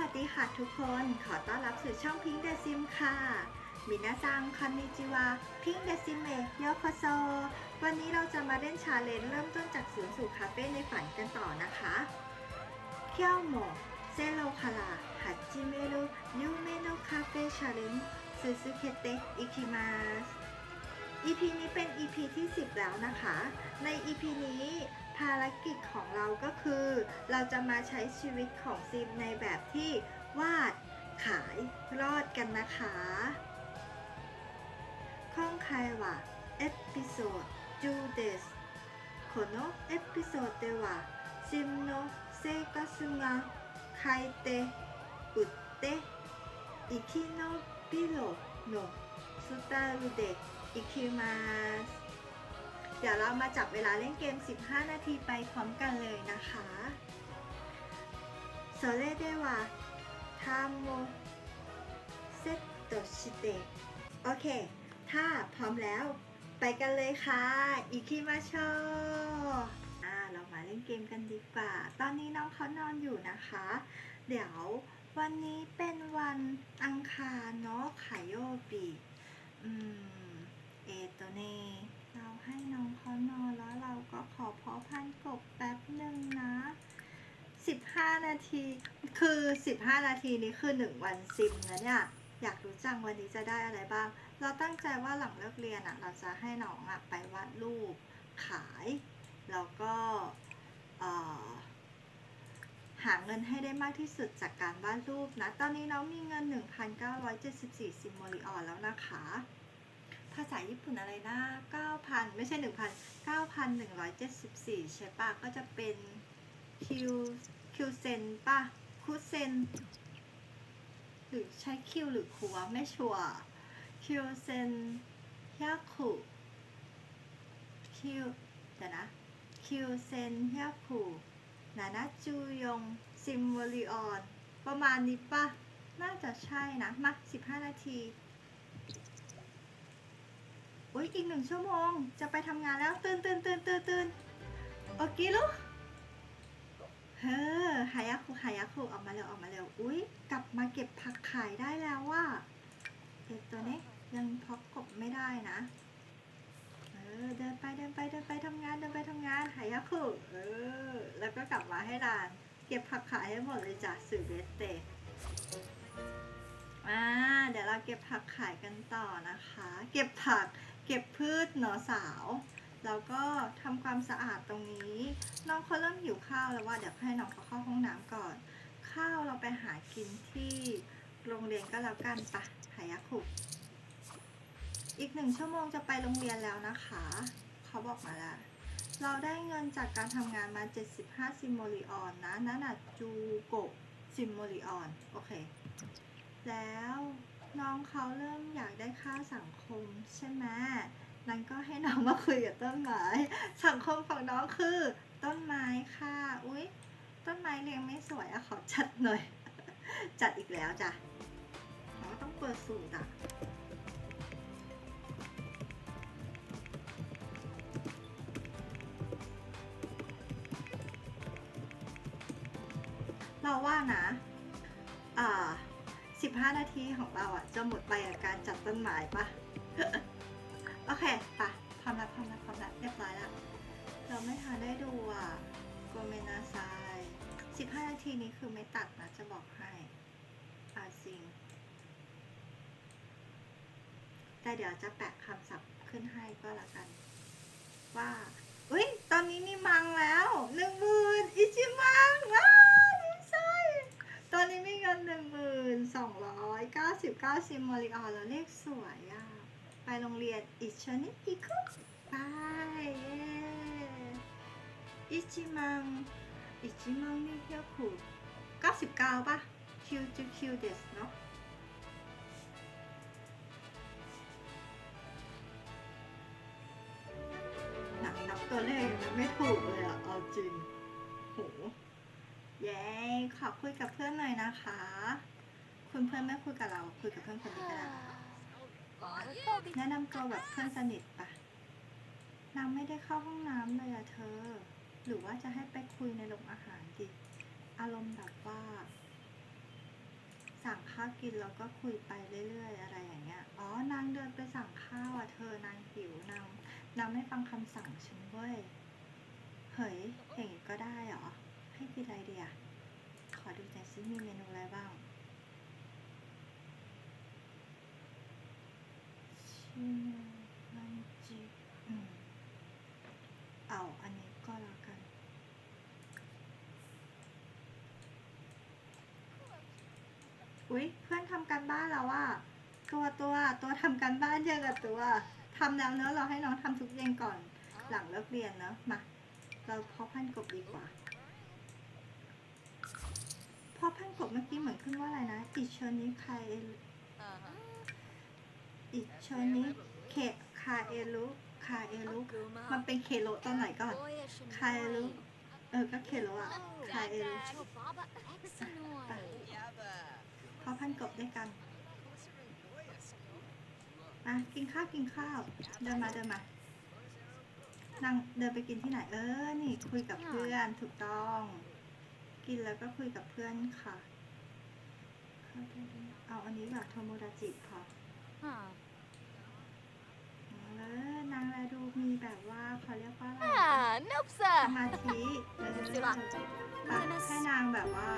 วัสดีค่ะทุกคน ขอต้อนรับสู่ช่องพิงเดซิมค่ะ มินาซังคอนนิจิวาพิงเดซิเมะโยโคโซ วันนี้เราจะมาเล่นชาเลนจ์เริ่มต้นจากศูนย์สู่คาเฟ่ในฝันกันต่อนะคะ เคียวโมเซโลคาราฮัจิเมรุยูเมโนคาเฟ่ชาเลนจ์ซูซูเคเตะอิคิมาส EP นี้เป็น EP ที่ 10 แล้วนะคะ ใน EP นี้ ภารกิจของเราก็คือ เราจะมาใช้ชีวิตของซิมในแบบที่วาดขายรอดกันนะคะ今回はエピソード10ですこのエピソードではシムの生活が書いて売って生き延びろのスタイルでいきます เดี๋ยวเรามาจับเวลาเล่นเกม 15 นาทีไปพร้อมกันเลยนะคะそれではタモセットしてโอเค ถ้าพร้อมแล้ว ไปกันเลยค่ะอิคิมาโชอ่าเรามาเล่นเกมกันดีกว่า ตอนนี้น้องเขานอนอยู่นะคะ เดี๋ยววันนี้เป็นวันอังคารเนาะขายโยปีอืม เอโตเน่เรา ให้น้องเขานอนแล้วเราก็ขอเพาะพันธุ์กบแป๊บหนึ่งนะ 15 นาที คือ 15 นาทีนี้คือ 1 วันซิมนะเนี่ย อยากรู้จังวันนี้จะได้อะไรบ้าง เราตั้งใจว่าหลังเลิกเรียนอะ เราจะให้น้องอะไปวาดรูปขาย แล้วก็หาเงินให้ได้มากที่สุดจากการวาดรูปนะ ตอนนี้น้องมีเงิน 1,974ซิมโมริออนแล้วนะคะ ภาษาญี่ปุ่นอะไรนะ 9,000 ไม่ใช่ 1,000 9,174 ใช่ปะก็จะเป็นคิวคิวเซนปะคุเซนหรือใช้คิวหรือคัวไม่ชัวร์คิวเซนยาคุคิวเดี๋ยวนะคิวเซนยาคุนานาจูยงซิมวลิออนประมาณนี้ปะน่าจะใช่นะมา15 นาที อุ้ยอีกหนึ่งชั่วโมง จะไปทำงานแล้วตื่นตื่นตื่นตื่นตื่นโอเคลูกเฮ้อหายาคุหายาคุออกมาเร็วออกมาเร็วอุ้ยกลับมาเก็บผักขายได้แล้วว่าเด็กตัวนี้ยังพอกกบไม่ได้นะเออเดินไปเดินไปเดินไปทำงานเดินไปทำงานหายาคุเออแล้วก็กลับมาให้ร้าน เก็บผักขายให้หมดเลยจ้ะสื่อเบสเตอ่าเดี๋ยวเราเก็บผักขายกันต่อนะคะ เก็บผัก เก็บพืชหนอสาว แล้วก็ทำความสะอาดตรงนี้ น้องเขาเริ่มหิวข้าวแล้วว่าเดี๋ยวให้น้องเขาเข้าห้องน้ำก่อน ข้าวเราไปหากินที่โรงเรียนก็แล้วกันปะหายาคุอีกหนึ่งชั่วโมงจะไปโรงเรียนแล้วนะคะ เขาบอกมาแล้ว เราได้เงินจากการทำงานมา 75 ซิมโมริออนนะนั่นน่ะจูโกซิมโมริออน โอเค แล้ว น้องเขาเริ่มอยากได้ค่าสังคมใช่ไหมนั้นก็ให้น้องมาคุยกับต้นไม้ สังคมของน้องคือ ต้นไม้ค่ะ อุ๊ย ต้นไม้เลี้ยงไม่สวยอะขอจัดหน่อย จัดอีกแล้วจ้ะเราต้องเปิดสูตรอะเราว่านะ อ่า 15 นาทีของเราอะ จะหมดไปกับการจัดต้นไม้ปะโอเคปะพร้อมแล้วพร้อมแล้วพร้อมแล้วเรียบร้อยแล้ว เราไม่ทันได้ดูอะโกเมนาไซ15 นาทีนี้คือไม่ตัดนะ จะบอกให้อาซิง แต่เดี๋ยวจะแปะคำศัพท์ขึ้นให้ก็แล้วกัน ว่า อุ้ยตอนนี้มีมังแล้วหนึ่งหมื่นอิจิมังว้า งินหนึ่งหมื่นสองร้อยเก้าสิบเก้าซิมโมริออนแล้วเลขสวยอะ ไปโรงเรียนอิชนิอิคุไปเย้อิจิมัง อิจิมังนี่เที่ยวคูเก้าสิบเก้าป่ะคิวจูคิวเดสเนาะหนักนับตัวเลขยังไม่ถูกเลยอะ เอาจริงโห เย้ขอคุยกับเพื่อนหน่อยนะคะ คุณเพื่อนไม่คุยกับเรา คุยกับเพื่อนคนนี้ก็ได้แนะนำตัวแบบเพื่อนสนิทปะนางไม่ได้เข้าห้องน้ำเลยอะเธอ หรือว่าจะให้ไปคุยในโรงอาหารดิ อารมณ์แบบว่า สั่งข้าวกินแล้วก็คุยไปเรื่อยๆ อะไรอย่างเงี้ย อ๋อนางเดินไปสั่งข้าวอะเธอนางหิวนางนางไม่ฟังคำสั่งฉันเว้ย เฮ้ยอย่างงี้ก็ได้เหรอ ให้กินอะไรดีอะ ขอดูหน่อยซิมีเมนูอะไรบ้างชิมันจิอืมเอาอันนี้ก็แล้วกัน อุ๊ย เพื่อนทำการบ้านแล้วอะตัวตัวตัวทำการบ้านเยอะกับตัวทำแล้วเนอะเราให้น้องทำทุกอย่างก่อนหลังเลิกเรียนเนอะมา เราเพาะพันกบดีกว่า เพาะพันธุ์กบเมื่อกี้เหมือนขึ้นว่าอะไรนะอิชอนิคาเอลอิชอนิเคคาเอลุคาเอลุมันเป็นเคโลตอนไหนก่อนคาเอลุเออก็เคโลอะคาเอลุเพาะพันธุ์กบด้วยกันมากินข้าวกินข้าวเดินมาเดินมานั่งเดินไปกินที่ไหนเออ นี่คุยกับเพื่อนถูกต้อง กินแล้วก็คุยกับเพื่อนค่ะเข้าไปดูเอาอันนี้แบบโทโมดาจิพอเอาเลยนางแลดูมีแบบว่าเขาเรียกว่าอะไรนะ Ah, nope, ส sir. มาธิเออสิวะอะให้นางแบบว่า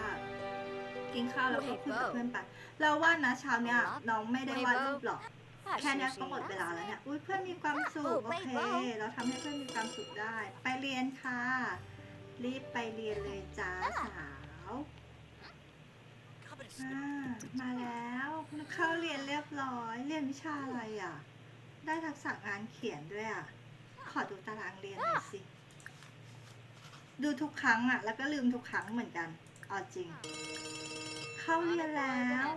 กินข้าวแล้วก็คุยกับเพื่อนไปเราว่านะเช้าเนี้ยน้องไม่ได้วาดรูปหรอกแค่เนี้ยก็หมดเวลาแล้วเนี่ยอุ้ยเพื่อนมีความสุขโอเค เราทำให้เพื่อนมีความสุขได้ ไปเรียนค่ะ รีบไปเรียนเลยจ้าสาวอ่ามาแล้วเข้าเรียนเรียบร้อย เรียนวิชาอะไรอะ ได้ทักษะงานเขียนด้วยอะ ขอดูตารางเรียนหน่อยสิ ดูทุกครั้งอะ แล้วก็ลืมทุกครั้งเหมือนกันเอาจริง เข้าเรียนแล้ว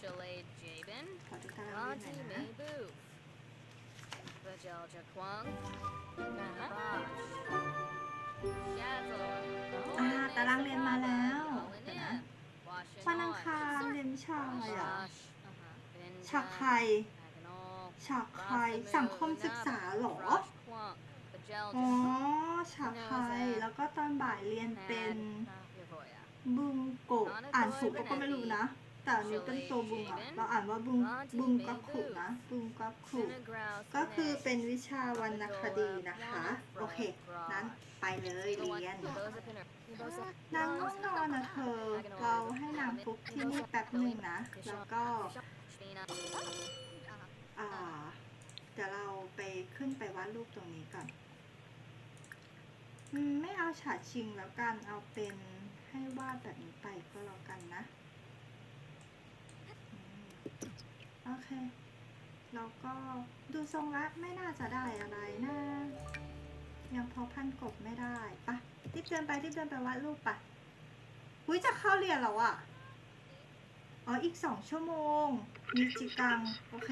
Chalet Jabin, ขอดูตารางเรียน Monty หน่อยนะ Maybu, Vajalja Kwang, Nanabash, Shazzle, อ่าตารางเรียนมาแล้วเดี๋ยวนะวันอังคารเรียนวิชาอะไรอะฉากไทย Aganol, ฉากไทยสังคมศึกษาเหรอ อ๋อ Vajalja, ฉากไทยแล้วก็ตอนบ่ายเรียนเป็นบุงโกะอ่านถูกก็ไม่รู้นะ แต่อันนี้เป็นตัวบุงอะเราอ่านว่าบุงบุงกักขุนะบุงกักขุก็คือเป็นวิชาวรรณคดีนะคะ โอเค นั้นไปเลยเรียนนางง่วงนอนนะเธอ เราให้นางฟุกที่นี่แป๊บหนึ่งนะ แล้วก็อ่าเดี๋ยวเราไปขึ้นไปวาดรูปตรงนี้ก่อนอืมไม่เอาฉาชิงแล้วกัน เอาเป็นให้วาดแบบนี้ไปก็แล้วกันนะอืม โอเค แล้วก็ดูทรงละไม่น่าจะได้อะไรนะ ยังพอพันกบไม่ได้ปะรีบเดินไปรีบเดินไปวาดรูปปะอุ้ยจะเข้าเรียนแล้วอะอ๋อ อีกสองชั่วโมง มีจิกัง โอเค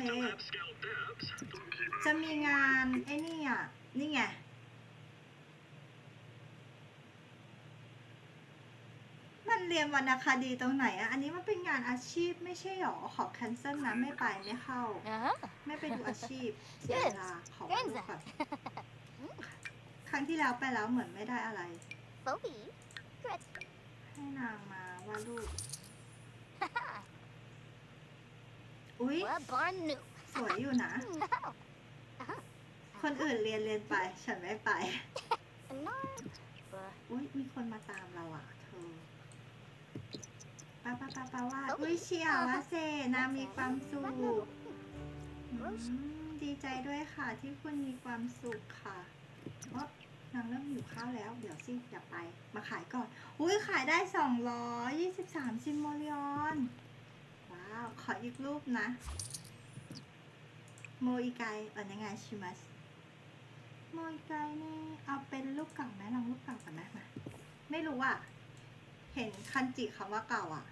จะมีงาน ไอ้นี่อะ นี่ไง มันเรียนวรรณคดีตรงไหนอะอันนี้มันเป็นงานอาชีพไม่ใช่หรอ ขอแคนเซิลนะไม่ไปไม่เข้า Uh-huh. ไม่ไปดูอาชีพเสียเวลาขอวาดรูปก่อนครั้งที่แล้วไปแล้วเหมือนไม่ได้อะไร Bobby. Good. ให้นางมาวาดรูปอุ๊ย Well, barn new. สวยอยู่นะ No. คนอื่นเรียนเรียนไป ฉันไม่ไป No. But อุ๊ย มีคนมาตามเราอะเธอ ป้าป้าป้าป้าว่าอุ๊ยเชียร์วาเซนางมีความสุขอืมดีใจด้วยค่ะที่คุณมีความสุขค่ะเพราะนางเริ่มหิวข้าวแล้ว เดี๋ยวสิอย่าไป มาขายก่อน อุ้ยขายได้สองร้อยยี่สิบสามซิมโมลิออน ว้าว ขออีกรูปนะ โมอิไกเออยังไงชิมัสโมอิไกนี่ เอาเป็นรูปเก่าไหมลองรูปเก่ากันไหมมาไม่รู้อะ เห็นคันจิคำว่าเก่าอะ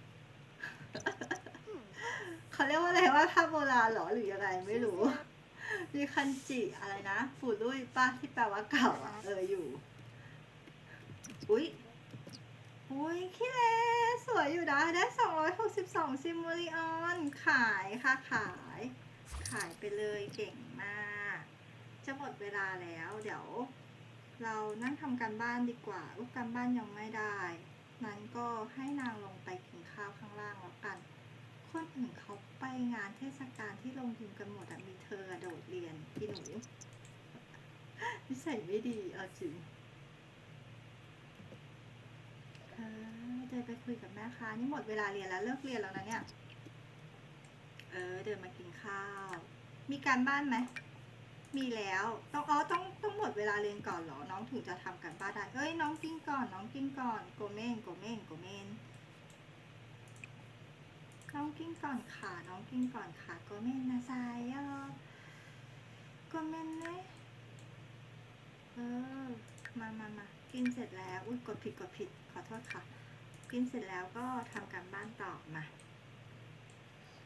เขาเรียกว่าอะไรว่าภาพโบราณเหรอหรือยังไงไม่รู้ มีคันจิอะไรนะฝูรุ่ยป้าที่แปลว่าเก่าอะเอออยู่ อุ้ยอุ้ยขี้เลสวยอยู่นะได้ 262 ซิมโมลิออน ขายค่ะขาย ขายไปเลยเก่งมาก จะหมดเวลาแล้ว เดี๋ยว เรานั่งทำการบ้านดีกว่ารูปการบ้านยังไม่ได้ นั้นก็ให้นางลงไปกินข้าวข้างล่างแล้วกัน คนอื่นเขาไปงานเทศกาลที่ลงทุนกันหมดมีเธอโดดเรียนพี่หนูนิสัยไม่ดีเอาจริงเออเดินไปคุยกับแม่ค้านี่หมดเวลาเรียนแล้วเลิกเรียนแล้วนะเนี่ย เออ เดินมากินข้าว มีการบ้านไหม มีแล้วต้องอ๋อต้องต้องหมดเวลาเรียนก่อนเหรอ น้องถึงจะทำการบ้านได้เอ้ยน้องกินก่อน น้องกินก่อนโกเมนโกเมนโกเมนน้องกินก่อนค่ะน้องกินก่อนค่ะโกเมนนะซายอะโกเมนเนยเออมามามากินเสร็จแล้วอุ้ยกดผิดกดผิดขอโทษค่ะกินเสร็จแล้วก็ทำการบ้านต่อมา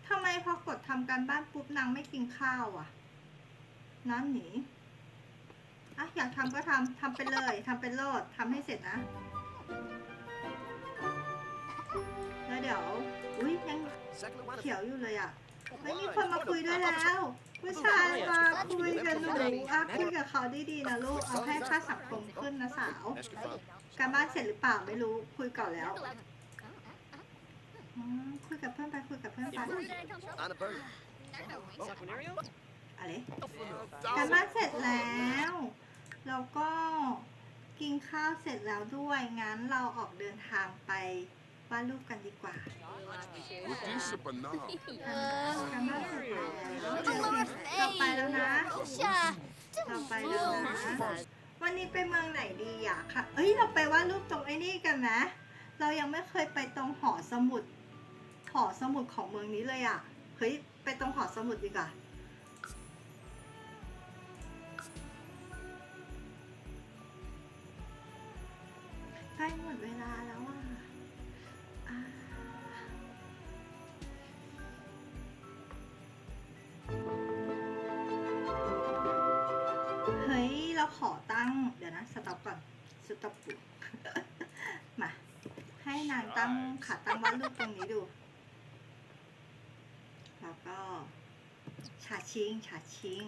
ทำไมพอกดทำการบ้านปุ๊บนางไม่กินข้าวอะ น้ำหนีอะอยากทำก็ทำทำไปเลยทำเป็นโลดทำให้เสร็จนะ แล้วเดี๋ยว อุ้ยยังเขียวอยู่เลยอะไม่มีคนมาคุยด้วยแล้ว ผู้ชายมาคุยกับหนูอะคุยกับเขาดีๆนะลูก เอาให้ค่าสังคมขึ้นนะสาว การบ้านเสร็จหรือเปล่าไม่รู้คุยก่อนแล้วคุยกับเพื่อนไปคุยกับเพื่อนไป อะไรการบ้านเสร็จแล้ว แล้วก็กินข้าวเสร็จแล้วด้วย งั้นเราออกเดินทางไปวาดรูปกันดีกว่า What is a banana? การบ้านเสร็จแล้วเดี๋ยวเราไปแล้วนะเราไปแล้วนะ วันนี้ไปเมืองไหนดีอะค่ะ เอ้ย เราไปวาดรูปตรงไอ้นี่กันนะ เรายังไม่เคยไปตรงหอสมุด หอสมุดของเมืองนี้เลยอะ เฮ้ย ไปตรงหอสมุดดีกว่า ขอตั้งเดี๋ยวนะ สต็อปก่อน สต็อปปุ๊บมา ให้นางตั้งขาตั้งวาดรูปตรงนี้ดู แล้วก็ฉาชิงฉาชิง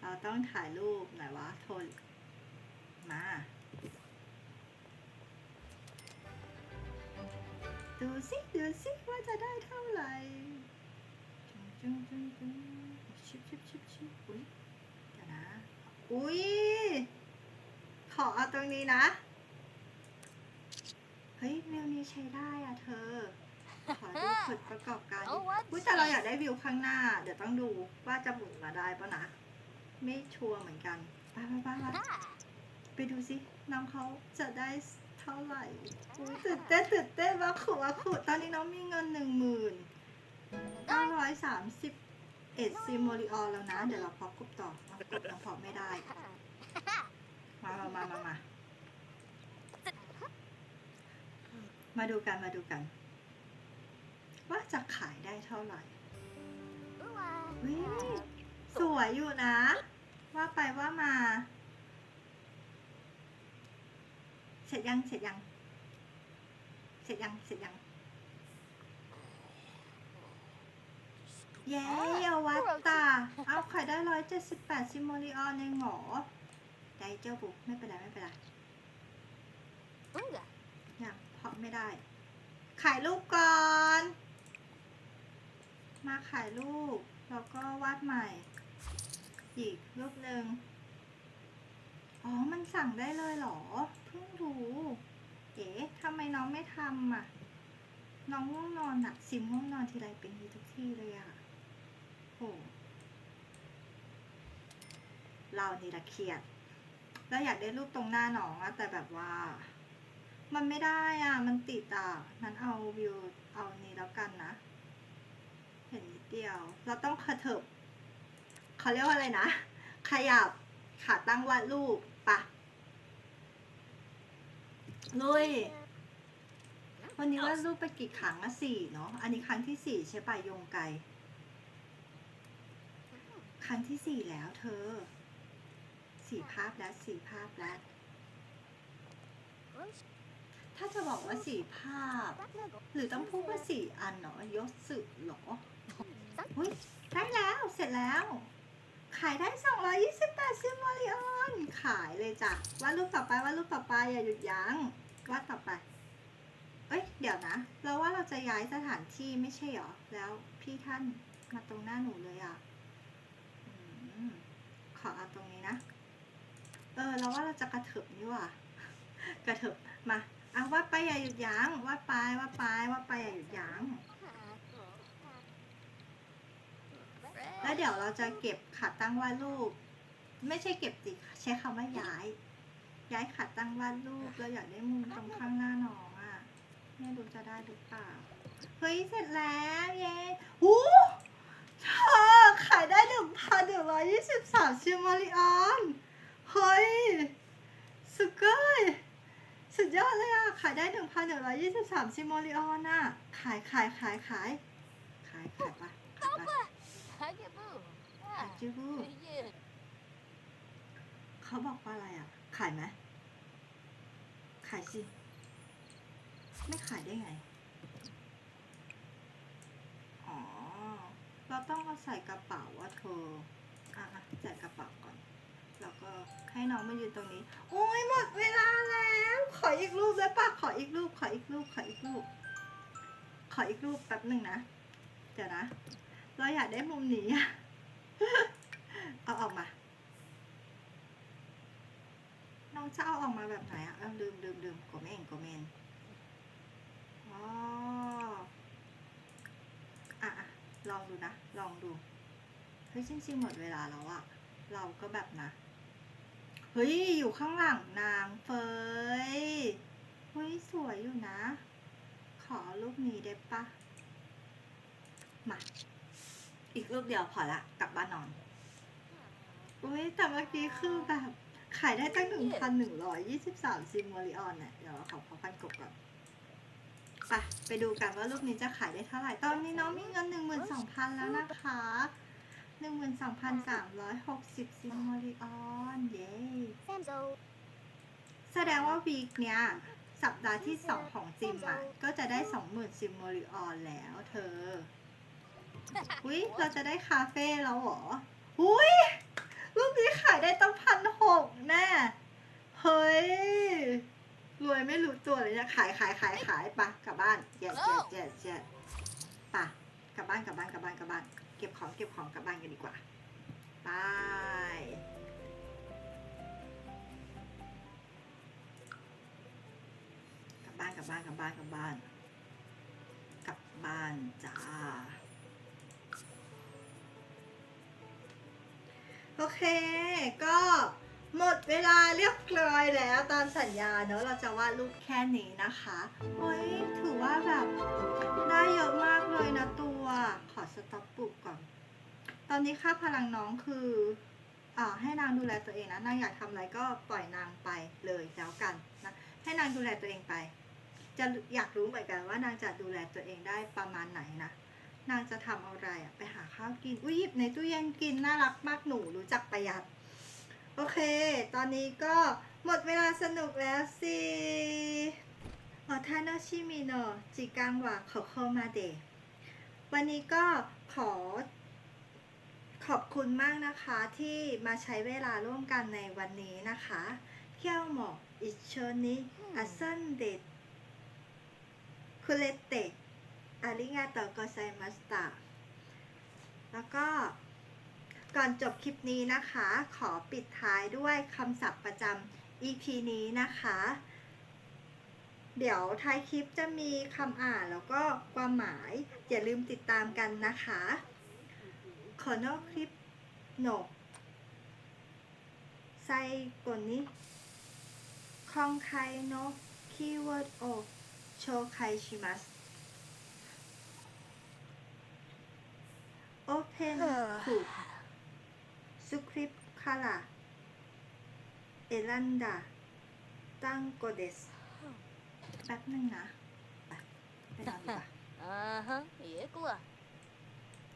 เราต้องถ่ายรูปไหนวะโทนมาดูสิดูสิว่าจะได้เท่าไหร่จุ๊งจุ๊งจุ๊งจุ๊งชิบชิบชิบชิบอุ้ยเดี๋ยวนะ อุ้ยขอเอาตรงนี้นะ เฮ้ยเมลนี้ใช้ได้อะเธอ ขอดูผลประกอบการดิ Oh, what? อุ้ยแต่เราอยากได้วิวข้างหน้า เดี๋ยวต้องดูว่าจะหมุนมาได้ปะนะ ไม่ชัวร์เหมือนกันไปไปไปไปไปดูสิน้องเขาจะได้เท่าไหร่อุ้ยตื่นเต้นตื่นเต้นว่าขุว่าขุตอนนี้น้องมีเงินหนึ่งหมื่นเก้าร้อยสามสิบ เอ็ดซิมโมริออแล้วนะ เดี๋ยวเราพอกบต่อเอากบน้องพอไม่ได้ มามามามามามาดูกันมาดูกัน ว่าจะขายได้เท่าไหร่วิสวยอยู่นะ ว่าไปว่ามา เสร็จยังเสร็จยัง เสร็จยังเสร็จยัง เย้เยาวัตตา เอาขายได้ร้อยเจ็ดสิบแปดซิมโมริออนเองเหรอได้เจ้าบุกไม่เป็นไรไม่เป็นไร Unga. ยังเพราะไม่ได้ ขายรูปก่อน มาขายรูป แล้วก็วาดใหม่ อีกรูปหนึ่งอ๋อ มันสั่งได้เลยเหรอ เพิ่งรู้ เอ๋ทำไมน้องไม่ทำอะ น้องง่วงนอนอะซิมง่วงนอนทีไรเป็นอย่างนี้ทุกที่เลยอะ โหเรานี่ละเครียดเราอยากได้รูปตรงหน้าหนองอะแต่แบบว่า มันไม่ได้อะ มันติดอะนั้นเอาวิวเอานี้แล้วกันนะ เห็นนิดเดียว เราต้องกระเถิบเขาเรียกว่าอะไรนะ ขยับขาตั้งวาดรูปปะลุยวันนี้วาดรูปไปกี่ครั้งอะสี่เนาะ อันนี้ครั้งที่สี่ใช่ปะยงไกล ครั้งที่สี่แล้วเธอ สี่ภาพแล้วสี่ภาพแล้ว ถ้าจะบอกว่าสี่ภาพ หรือต้องพูดว่าสี่อันเนาะยศสึหรอเฮ้ยได้แล้วเสร็จแล้ว ขายได้ 228ซิมโมลิออน ขายเลยจ้ะวาดรูปต่อไปวาดรูปต่อไปอย่าหยุดยัง้งวาดต่อไป เอ้ย เดี๋ยวนะ เราว่าเราจะย้ายสถานที่ไม่ใช่หรอ แล้วพี่ท่านมาตรงหน้าหนูเลยอะ ขอเอาตรงนี้นะ เออเราว่าเราจะกระเถิบนี่ว่ะกระเถิบมาอะว่าไปอย่าหยุดยั้งว่าไปว่าไปว่าไปอย่าหยุดยั้งแล้วเดี๋ยวเราจะเก็บขาตั้งวาดรูป ไม่ใช่เก็บสิใช้คำว่าย้าย ย้ายขาตั้งวาดรูปเราอยากได้มุมตรงข้างหน้าน้องอะไม่รู้จะได้หรือเปล่าเฮ้ยเสร็จแล้วเย้หู เธอขายได้หนึ่งพันหนึ่งร้อยยี่สิบสามชิมอริออนเฮ้ย สุดเกินสุดยอดเลยอะ ขายได้หนึ่งพันหนึ่งร้อยยี่สิบสามชิมอริออนอะ ขายขายขายขายขายขายปะขายปะขายจูบู Yeah. เขาบอกว่าอะไรอะ ขายไหมขายสิ ไม่ขายได้ไง อ๋อ เราต้องเอาใส่กระเป๋าว่าเธออะอะใส่กระเป๋าก่อน แล้วก็ให้น้องมายืนตรงนี้ โอ้ยหมดเวลาแล้ว ขออีกรูปได้ปะขออีกรูป ขออีกรูป ขออีกรูป ขออีกรูปแป๊บหนึ่งนะ เดี๋ยวนะ เราอยากได้มุมนี้อะเอาออกมา น้องจะเอาออกมาแบบไหนอะเออลืมลืมลืมกเองกเมนอ๋อ ลองดูนะ ลองดูเฮ้ยจริงๆหมดเวลาแล้วอะเราก็แบบนะเฮ้ยอยู่ข้างหลังนางเฟยเฮ้ยสวยอยู่นะ ขอรูปนี้ได้ปะมาอีกรูปเดียวพอละกลับบ้านนอนอุ้ยแต่เมื่อกี้คือแบบ ขายได้ตั้งหนึ่งพันหนึ่งร้อยยี่สิบสามซิมโมริออนเนี่ยเดี๋ยวเราขอพอพันกบก่อน ไปไปดูกันว่ารูปนี้จะขายได้เท่าไหร่ ตอนนี้น้องมีเงินหนึ่งหมื่นสองพันแล้วนะคะหนึ่งหมื่นสองพันสามร้อยหกสิบซิมโมริออนเย้แสดงว่าวีคเนี้ย สัปดาห์ที่สองของจิมอะ ก็จะได้สองหมื่นซิมโมริออนแล้วเธออุ้ยเราจะได้คาเฟ่แล้วเหรออุ้ยรูปนี้ขายได้ตั้งพันหกแน่ เฮ้ย รวยไม่รู้ตัวเลยนะขายขายขายขายปะกลับบ้านเจ็ดเจ็ดเจ็ดเจ็ดปะกลับบ้านกลับบ้านกลับบ้านกลับบ้าน เก็บของเก็บของกลับบ้านกันดีกว่าไปกลับบ้านกลับบ้านกลับบ้านกลับบ้านกลับบ้านจ้าโอเคก็ หมดเวลาเรียบร้อยแล้วตามสัญญาเนอะเราจะวาดรูปแค่นี้นะคะเฮ้ยถือว่าแบบได้เยอะมากเลยนะตัว ขอสต็อปปลุกก่อน ตอนนี้ค่าพลังน้องคืออ่าให้นางดูแลตัวเองนะนางอยากทำอะไรก็ปล่อยนางไปเลยแล้วกันนะให้นางดูแลตัวเองไป จะอยากรู้เหมือนกันว่านางจะดูแลตัวเองได้ประมาณไหนนะนางจะทำอะไรอะไปหาข้าวกินอุ้ยหยิบในตู้เย็นกินน่ารักมากหนูรู้จักประหยัด โอเค ตอนนี้ก็หมดเวลาสนุกแล้วสิโอทาโนชิมิโนจิกังวะขอโคมาเดะวันนี้ก็ขอขอบคุณมากนะคะที่มาใช้เวลาร่วมกันในวันนี้นะคะเที่ยวหมออิชนิอาซันเดะคุเลเตะอาริงาโตโกไซมัสตะแล้วก็ ก่อนจบคลิปนี้นะคะ ขอปิดท้ายด้วยคำศัพท์ประจำ EP นี้นะคะ เดี๋ยวท้ายคลิปจะมีคำอ่านแล้วก็ความหมาย อย่าลืมติดตามกันนะคะ ขอโนคลิปโนไซโกนิคองไคโนคีย์เวิร์ดโอโชไคชิมัส Open Cook Script Color Elanda ตั้งโกเดสแป๊บหนึ่งนะไปไปนอนดีกว่า Uh huh. Yeah, cool.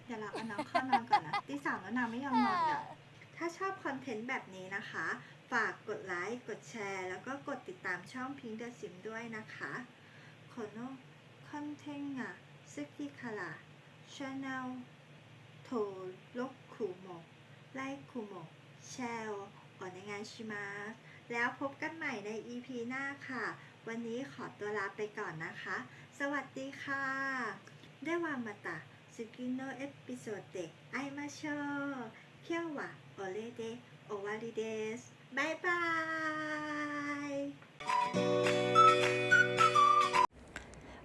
เดี๋ยวเราเอาน้องเข้านอนก่อนนะตีสามแล้วนางไม่ยอมนอนอะถ้าชอบคอนเทนต์แบบนี้นะคะ ฝากกดไลค์กดแชร์ แล้วก็กดติดตามช่องพิงเดอร์ซิมด้วยนะคะโคโนคอนเทนต์อะซึกิ คาระชาแนลคุโมะไลคุโมะแชร์โอเนงานชิมาแล้วพบกันใหม่ใน EP หน้าค่ะ วันนี้ขอตัวลาไปก่อนนะคะ สวัสดีค่ะได้วามาตะสกิโนเอพิโซดเดไอมาโชเคียววะโอเลเดโอวาริเดสบายบาย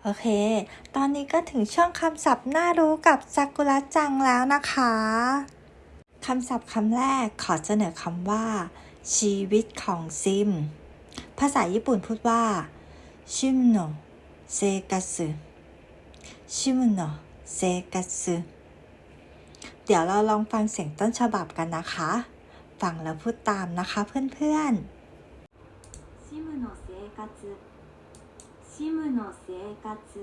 โอเค ตอนนี้ก็ถึงช่วงคำศัพท์น่ารู้กับซากุระจังแล้วนะคะ คำศัพท์คำแรกขอเสนอคำว่า ชีวิตของซิม ภาษาญี่ปุ่นพูดว่า ชิมโนเซกัสึชิมโนเซกัสึเดี๋ยวเราลองฟังเสียงต้นฉบับกันนะคะ ฟังแล้วพูดตามนะคะเพื่อนๆชิมโนเซกัสชิมโนเซกัส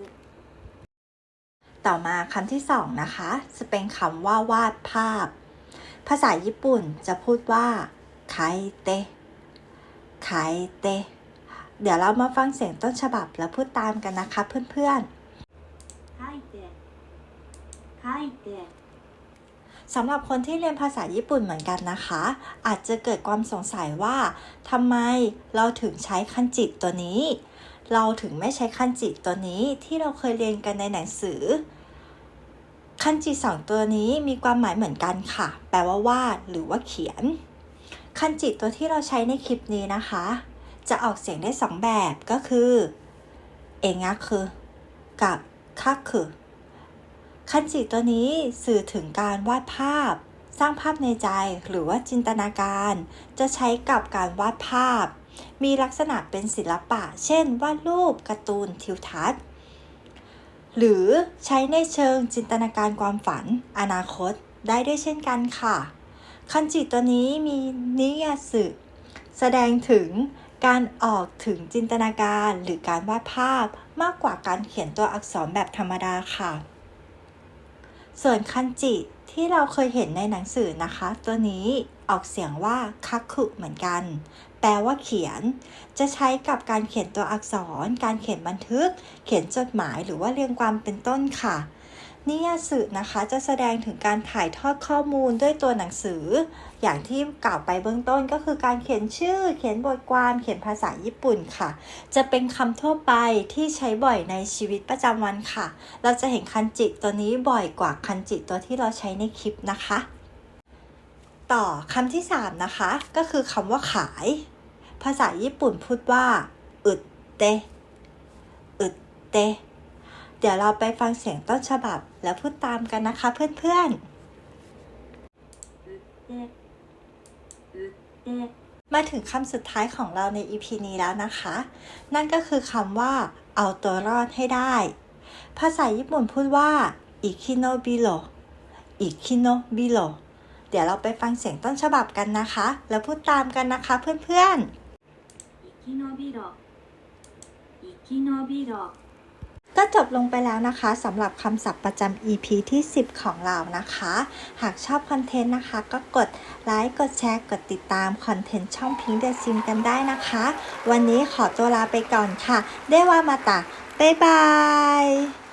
ต่อมาคำที่สองนะคะ จะเป็นคำว่าวาดภาพ ภาษาญี่ปุ่นจะพูดว่าไคเตะไคเตะเดี๋ยวเรามาฟังเสียงต้นฉบับแล้วพูดตามกันนะคะเพื่อนๆสำหรับคนที่เรียนภาษาญี่ปุ่นเหมือนกันนะคะ อาจจะเกิดความสงสัยว่าทำไมเราถึงใช้คันจิตตัวนี้ เราถึงไม่ใช้คันจิตตัวนี้ที่เราเคยเรียนกันในหนังสือ คันจิสองตัวนี้มีความหมายเหมือนกันค่ะ แปลว่าวาดหรือว่าเขียน คันจิตัวที่เราใช้ในคลิปนี้นะคะ จะออกเสียงได้สองแบบก็คือ เองะคือกับคักคือคันจิตัวนี้สื่อถึงการวาดภาพ สร้างภาพในใจหรือว่าจินตนาการ จะใช้กับการวาดภาพ มีลักษณะเป็นศิลปะ เช่น วาดรูปการ์ตูนทิวทัศน์ หรือใช้ในเชิงจินตนาการความฝัน อนาคตได้ด้วยเช่นกันค่ะ คันจิตัวนี้มีนิยาสึแสดงถึงการออกถึงจินตนาการหรือการวาดภาพมากกว่าการเขียนตัวอักษรแบบธรรมดาค่ะ ส่วนคันจิ ที่เราเคยเห็นในหนังสือนะคะ ตัวนี้ออกเสียงว่าคักคุเหมือนกัน แปลว่าเขียน จะใช้กับการเขียนตัวอักษร การเขียนบันทึก เขียนจดหมายหรือว่าเรียงความเป็นต้นค่ะ นิยสื่อนะคะจะแสดงถึงการถ่ายทอดข้อมูลด้วยตัวหนังสือ อย่างที่กล่าวไปเบื้องต้นก็คือการเขียนชื่อ เขียนบทความเขียนภาษาญี่ปุ่นค่ะ จะเป็นคำทั่วไปที่ใช้บ่อยในชีวิตประจำวันค่ะ เราจะเห็นคันจิตัวนี้บ่อยกว่าคันจิตัวที่เราใช้ในคลิปนะคะ ต่อคำที่ 3 นะคะ ก็คือคำว่าขาย ภาษาญี่ปุ่นพูดว่าอึดเตอึดเต เดี๋ยวเราไปฟังเสียงต้นฉบับแล้วพูดตามกันนะคะเพื่อนๆ มาถึงคำสุดท้ายของเราใน EP นี้แล้วนะคะ นั่นก็คือคำว่า เอาตัวรอดให้ได้ ภาษาญี่ปุ่นพูดว่าอิคิโนบิโรอิคิโนบิโรเดี๋ยวเราไปฟังเสียงต้นฉบับกันนะคะ แล้วพูดตามกันนะคะเพื่อนๆอิคิโนบิโรอิคิโนบิโร ก็จบลงไปแล้วนะคะสำหรับคำศัพท์ประจำ EP ที่ 10 ของเรานะคะ หากชอบคอนเทนต์นะคะ ก็กดไลค์กดแชร์กดติดตามคอนเทนต์ช่องพิงเดซิมกันได้นะคะ วันนี้ขอตัวลาไปก่อนค่ะได้ว่ามาตะบ๊ายบาย